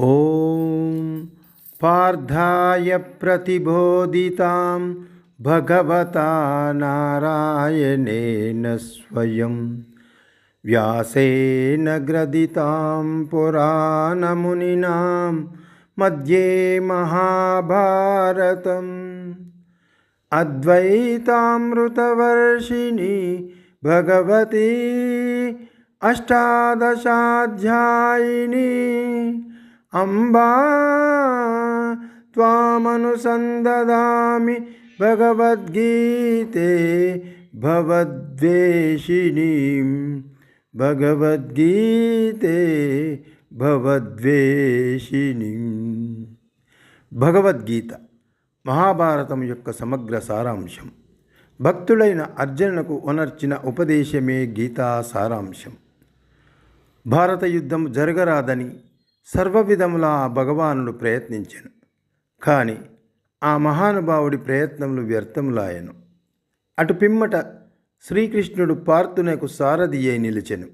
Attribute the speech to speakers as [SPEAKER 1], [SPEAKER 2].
[SPEAKER 1] ॐ पार्थाय प्रतिबोधितां भगवता नारायणेन स्वयं व्यासेन ग्रथितां पुराणमुनिनां मध्ये महाभारतम् अद्वैतामृतवर्षिणि भगवती अष्टादशाध्यायिनी అంబా త్వామనుసందామి భగవద్గీతే భవద్వేషిణీం భగవద్గీతే భవద్వేషిణీం భగవద్గీత మహాభారతం యొక్క సమగ్ర సారాంశం. భక్తుడైన అర్జునునకు ఉనర్చిన ఉపదేశమే గీతా సారాంశం. భారత యుద్ధం జరగరాదని సర్వవిధములా ఆ భగవానుడు ప్రయత్నించెను. కానీ ఆ మహానుభావుడి ప్రయత్నములు వ్యర్థములాయను. అటు పిమ్మట శ్రీకృష్ణుడు పార్థునకు సారథి అయి నిలిచెను.